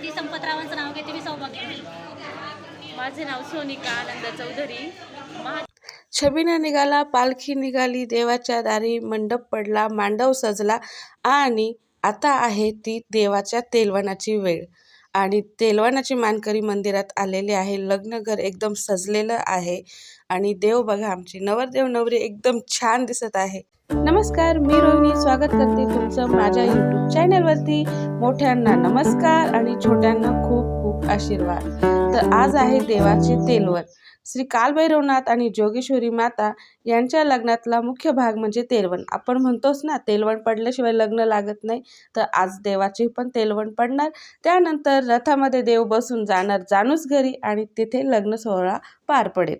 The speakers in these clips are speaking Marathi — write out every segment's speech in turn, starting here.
मी संपतरावांचं नाव घेते मी सौभाग्य माझे नाव सोनिका आनंद चौधरी. छबिना निघाला पालखी निघाली देवाच्या दारी मंडप पडला मांडव सजला आणि आता आहे ती देवाच्या तेलवणाची वेळ. आणि तेलवानाची मानकरी मंदिरात आलेले आहे. लग्नघर एकदम सजलेलं आहे. आणि देव बघा आमची नवरदेव नवरी एकदम छान दिसत आहे. नमस्कार मी रोहिणी. स्वागत करते तुमचं माझ्या यूट्यूब चॅनलवरती मोठ्यांना नमस्कार आणि छोट्यांना खूप खूप आशीर्वाद. तर आज आहे देवाचे तेलवण श्री कालभैरवनाथ आणि जोगेश्वरी माता यांच्या लग्नातला मुख्य भाग म्हणजे तेलवण. आपण म्हणतोच ना तेलवण पडल्याशिवाय लग्न लागत नाही. तर आज देवाचे पण तेलवण पडणार. त्यानंतर रथामध्ये देव बसून जाणार जानूस घरी आणि तिथे लग्न सोहळा पार पडेल.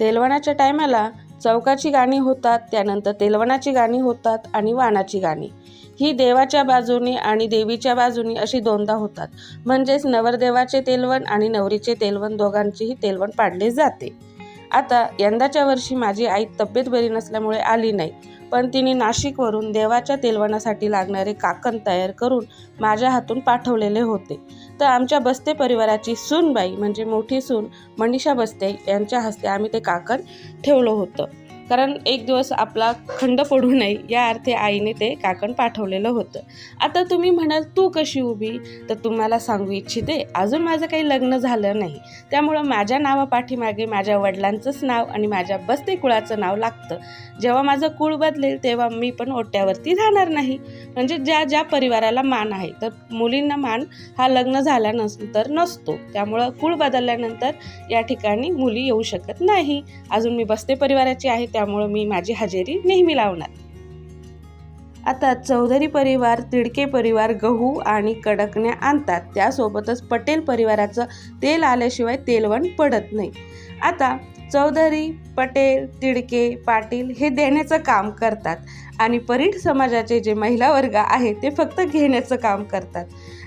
तेलवणाच्या टायमाला चौकाची गाणी होतात त्यानंतर तेलवणाची गाणी होतात आणि वाणाची गाणी. ही देवाच्या बाजूने आणि देवीच्या बाजूने अशी दोनदा होतात. म्हणजेच नवरदेवाचे तेलवण आणि नवरीचे तेलवण दोघांचेही तेलवण पाडले जाते. आता यंदाच्या वर्षी माझी आई तब्येत बरी नसल्यामुळे आली नाही. पण तिने नाशिकवरून देवाच्या तेलवणासाठी लागणारे काकण तयार करून माझ्या हातून पाठवलेले होते. तर आमच्या बस्ते परिवाराची सूनबाई म्हणजे मोठी सून मनीषा बस्ते यांच्या हस्ते आम्ही ते काकण ठेवलं होतं. कारण एक दिवस आपला खंड पडू नये या अर्थी आईने ते काकण पाठवलेलं होतं. आता तुम्ही म्हणाल तू कशी उभी? तर तुम्हाला सांगू इच्छिते अजून माझं काही लग्न झालं नाही. त्यामुळं माझ्या नावापाठीमागे माझ्या वडिलांचंच नाव आणि माझ्या बस्ते कुळाचं नाव लागतं. जेव्हा माझं कुळ बदलेल तेव्हा मी पण ओट्यावरती राहणार नाही. म्हणजे ज्या ज्या परिवाराला मान आहे तर मुलींना मान हा लग्न झाल्यानंतर नसतो. त्यामुळं कुळ बदलल्यानंतर या ठिकाणी मुली येऊ शकत नाही. अजून मी बस्ते परिवाराची आहे त्यामुळं मी माझी हजेरी नेहमी लावणार. आता चौधरी परिवार तिडके परिवार गहू आणि कडकण्या आणतात. त्यासोबतच पटेल परिवाराचं तेल आल्याशिवाय तेलवण पडत नाही. आता चौधरी पटेल तिडके पाटील हे देण्याचं काम करतात. आणि परीठ समाजाचे जे महिला वर्ग आहे ते फक्त घेण्याचं काम करतात.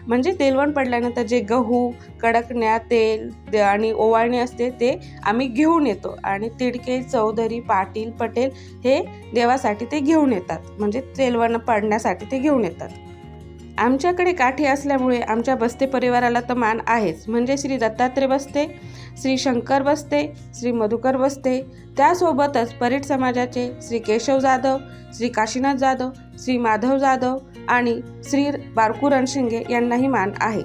म्हणजे तेलवण पडल्यानंतर जे गहू कडकण्या तेल द- आणि ओवाळणी असते ते आम्ही घेऊन येतो. आणि तिडके चौधरी पाटील पटेल हे देवासाठी ते घेऊन येतात. म्हणजे तेलवण पडण्यासाठी ते घेऊन येतात. आमच्याकडे काठी असल्यामुळे आमच्या बस्ते परिवाराला तर मान आहेच. म्हणजे श्री दत्तात्रय बसते श्री शंकर बसते श्री मधुकर बसते. त्यासोबतच परीट समाजाचे श्री केशव जाधव श्री काशीनाथ जाधव श्री माधव जाधव आणि श्री बारकू रणशिंगे यांनाही मान आहे.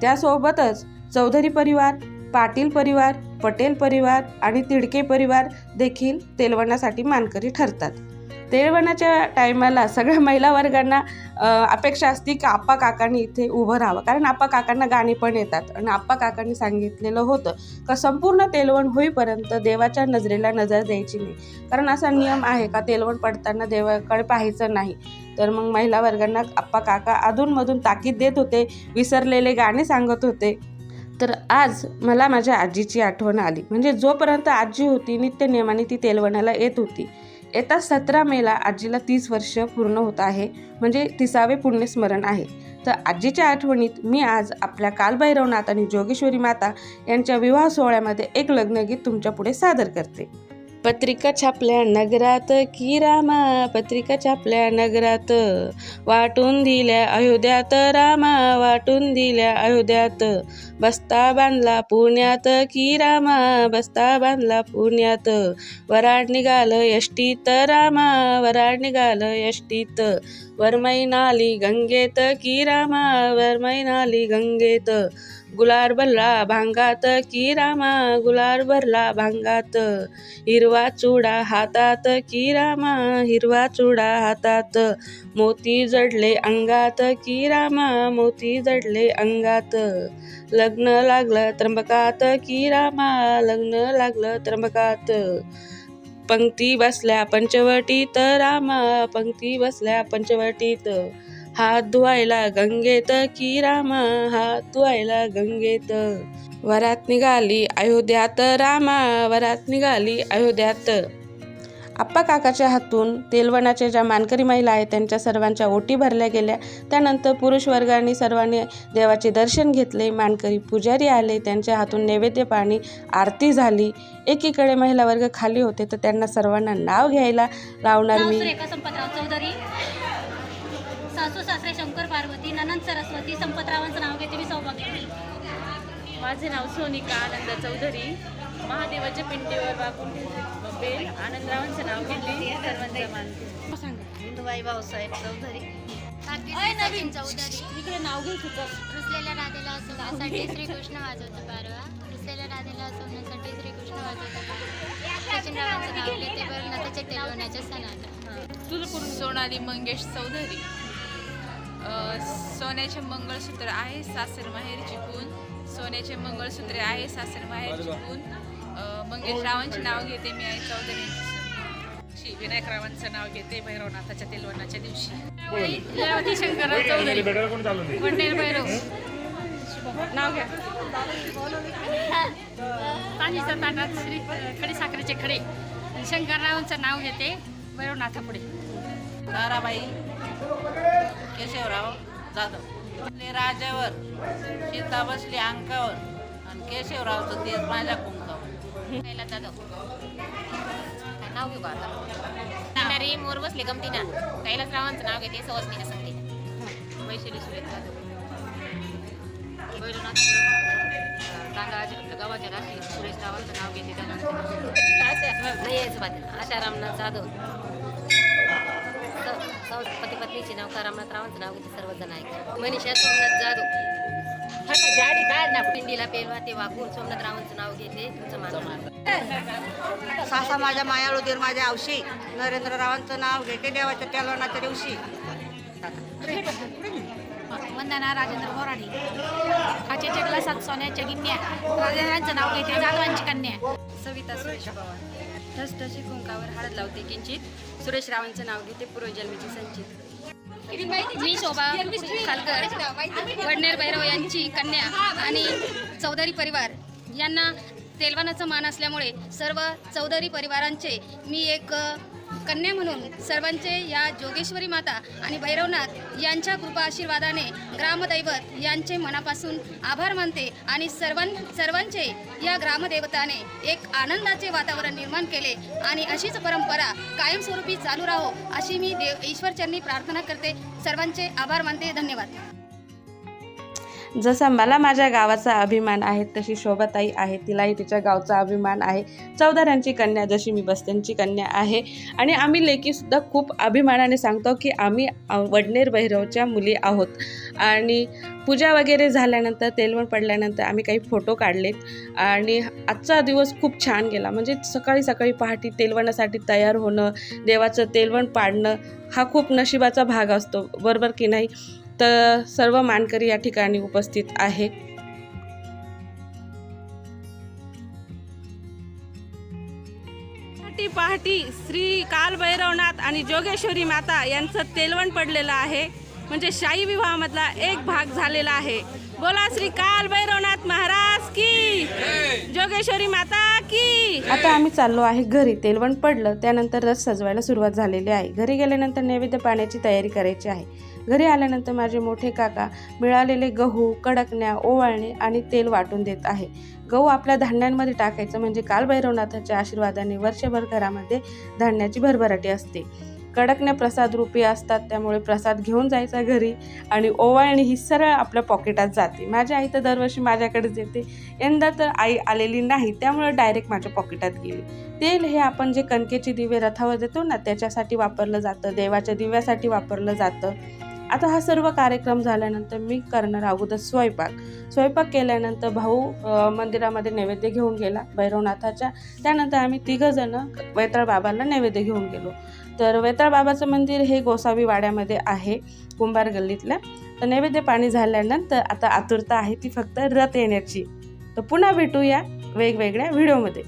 त्यासोबतच चौधरी परिवार पाटील परिवार पटेल परिवार आणि तिडके परिवार देखील तेलवणासाठी मानकरी ठरतात. तेलवणाच्या टायमाला सगळ्या महिला वर्गांना अपेक्षा असते की आप्पा काकांनी इथे उभं राहावं. कारण आप्पा काकांना गाणी पण येतात. आणि आप्पा काकांनी सांगितलेलं होतं का संपूर्ण तेलवण होईपर्यंत देवाच्या नजरेला नजर द्यायची नाही. कारण असा नियम आहे का तेलवण पडताना देवाकडे पाहायचं नाही. तर मग महिला वर्गांना आप्पा काका अधूनमधून ताकीद देत होते विसरलेले गाणे सांगत होते. तर आज मला माझ्या आजीची आठवण आली. म्हणजे जोपर्यंत आजी होती नित्य नियमाने ती तेलवणाला येत होती. येत्या सतरा मेला आजीला तीस वर्ष पूर्ण होत आहे. म्हणजे तिसावे पुण्यस्मरण आहे. तर आजीच्या आठवणीत मी आज आपल्या कालभैरवनाथ आणि जोगेश्वरी माता यांच्या विवाह सोहळ्यामध्ये एक लग्नगीत तुमच्यापुढे सादर करते. पत्रिका छापल्या नगरात की रामा? पत्रिका छापल्या नगरात वाटून दिल्या अयोध्यात. रामा वाटून दिल्या अयोध्यात. बस्ता बांधला पुण्यात की रामा? बस्ता बांधला पुण्यात. वराड निघालं यष्टीत रामा? वराड निघालं यष्टीत. वरमैनाली गंगेत की रामा? वरमैनाली गंगेत. गुलार भरला भांगात की रामा गुलार भरला भांगात. हिरवा चुडा हातात की रामा हिरवा चुडा हातात. मोती जडले अंगात की रामा मोती जडले अंगात. लग्न लागलं त्र्यंबकात की रामा लग्न लागलं त्र्यंबकात. पंक्ती बसल्या पंचवटीत रामा पंक्ती बसल्या पंचवटीत. हात धुवायला गंगेत की रामा? हात धुवायला गंगेत. वरात निघाली अयोध्यात रामा. वरात निघाली अयोध्यात. आप्पा काकाच्या हातून तेलवणाच्या ज्या मानकरी महिला आहेत त्यांच्या सर्वांच्या ओटी भरल्या गेल्या. त्यानंतर पुरुष वर्गाने सर्वांनी देवाचे दर्शन घेतले. मानकरी पुजारी आले. त्यांच्या हातून नैवेद्य पाणी आरती झाली. एकीकडे महिला वर्ग खाली होते तर त्यांना सर्वांना नाव घ्यायला लावणार मी. चौधरी. सासरे शंकर पार्वती ननंद सरस्वती संपतरावांचं नाव घेते मी सौभाग्य. माझे नाव सोनिका आनंद चौधरी महादेवाच्या पिंडीवर वाकून बेल आनंदरावांचं नाव घेते सर्वांचा मान. हिंदुबाई भाऊसाहेब चौधरी. नवीन. चौधरी. इकडे नाव घे तुझं रुसलेल्या राधेला असवण्यासाठी श्रीकृष्ण वाजवतो पारवा. रुसलेल्या राधेला असवण्यासाठी श्रीकृष्ण वाजवतो पारवा. सचिनरावांचं नाव घेते बरं नाथाच्या तेलवण्याच्या सणाला. सोनाली मंगेश चौधरी. सोन्याचे मंगळसूत्र आहे सासर माहेर चिकून सोन्याचे मंगळसूत्रे आहे सासर माहेर चिकून मंगेश रावांचे नाव घेते मी आई चौधरी. श्री विनायक रावांचं नाव घेते भैरवनाथाच्या तेलवणाच्या दिवशी. शंकरराव चौधरी. भैरव. नाव घ्या. ताटात श्री खडी साखरेचे खडे. शंकररावांचं नाव घेते भैरवनाथापुढे. ताराबाई केशवराव जाधव. राजावर सीता बसली अंकावर आणि केशवरावचं तेच माझ्या कुंकावर. जाधव. नाव घेऊ आता? मोर बसले गमतीना. कैलास रावांचं नाव घेते सवस्तीच्या संगतीनं वैशाली सुरेश जाधव. गावाच्या राशी. सुरेश रावांचं नाव घेते त्यानंतर. नाही यायचं बात आशा रामनाथ जाधव. पती पत्नीचे नाव का रामनाथ रावांचं नाव घेते सर्वजण ऐका. मनीषा सोमनाथ जाधव. काय ना. पिंडीला पेरवा ते वाकून सोमनाथ रावांचं नाव घेते तुमचं मान सासा माझ्या मायाळू देर माझ्या अवशी नरेंद्र रावांचं नाव घेते देवाच्या तेलवणाच्या दिवशी. वंदना राजेंद्र बोराडे चकला ग्लासात सोन्याच्या गिन्या. राजेंद्रांचं नाव घेते जाधवांची कन्या. सविता सुरेश पवार. ठसठशी कुंकावर हळद लावते किंचित. सुरेश रावांचं नाव घेते पूर्वजन्मीची संचित. मी शोभा खालकर वडनेर भैरव यांची कन्या आणि चौधरी परिवार. यांना तेलवानाचा मान असल्यामुळे सर्व चौधरी परिवारांचे मी एक कन्या म्हणून सर्वांचे या जोगेश्वरी माता आणि भैरवनाथ यांच्या कृपा आशीर्वादाने ग्रामदैवत यांचे मनापासून आभार मानते आणि सर्वां सर्वांचे या ग्रामदैवताने एक आनंदाचे वातावरण निर्माण केले आणि अशीच परंपरा कायमस्वरूपी चालू राहो अशी मी देव ईश्वरचरणी प्रार्थना करते. सर्वांचे आभार मानते. धन्यवाद. जसा मला माझ्या गावाचा अभिमान आहे तशी शोभाताई आहे. तिलाही तिच्या गावचा अभिमान आहे. चौदारांची कन्या जशी मी बस्त्यांची कन्या आहे. आणि आम्ही लेकीसुद्धा खूप अभिमानाने सांगतो की आम्ही वडनेर भैरवच्या मुली आहोत. आणि पूजा वगैरे झाल्यानंतर तेलवण पडल्यानंतर आम्ही काही फोटो काढलेत. आणि आजचा दिवस खूप छान गेला. म्हणजे सकाळी सकाळी पहाटे तेलवणासाठी तयार होणं देवाचं तेलवण पाडणं हा खूप नशिबाचा भाग असतो. बरोबर की नाही? तर सर्व मानकरी या ठिकाणी उपस्थित आहे. पहाटी पहाटी श्री कालभैरवनाथ आणि जोगेश्वरी माता यांचं तेलवण पडलेलं आहे. म्हणजे शाही विवाहामधला एक भाग झालेला आहे. बोला श्री कालभैरवनाथ महाराज की जोगेश्वरी माता की. आता आम्ही चाललो आहे घरी. तेलवण पडलं त्यानंतर रस सजवायला सुरुवात झालेली आहे. घरी गेल्यानंतर नैवेद्य पाण्याची तयारी करायची आहे. घरी आल्यानंतर माझे मोठे काका मिळालेले गहू कडकण्या ओवाळणे आणि तेल वाटून देत आहे. गहू आपल्या धान्यांमध्ये टाकायचं म्हणजे कालभैरवनाथाच्या आशीर्वादाने वर्षभर घरामध्ये धान्याची भरभराटी असते. कडकण्या प्रसाद रूपी असतात त्यामुळे प्रसाद घेऊन जायचा घरी आणि ओवाळणी ही सरळ आपल्या पॉकेटात जाते. माझी आई तर दरवर्षी माझ्याकडेच येते यंदा तर आई आलेली नाही त्यामुळे डायरेक्ट माझ्या पॉकेटात गेली. तेल हे आपण जे कणकेचे दिवे रथावर देतो ना त्याच्यासाठी वापरलं जातं देवाच्या दिव्यासाठी वापरलं जातं. आता हा सर्व कार्यक्रम झाल्यानंतर मी करणार अगोदर स्वयंपाक. स्वयंपाक केल्यानंतर भाऊ मंदिरामध्ये नैवेद्य घेऊन गेला भैरवनाथाच्या त्यानंतर आम्ही तिघंजणं वेताळ बाबाला नैवेद्य घेऊन गेलो. तर वेताळ बाबाचं मंदिर हे गोसावी वाड्यामध्ये आहे कुंभार गल्लीतलं. तर नैवेद्य पाणी झाल्यानंतर आता आतुरता आहे ती फक्त रथ येण्याची. तर पुन्हा भेटूया वेगवेगळ्या व्हिडिओमध्ये.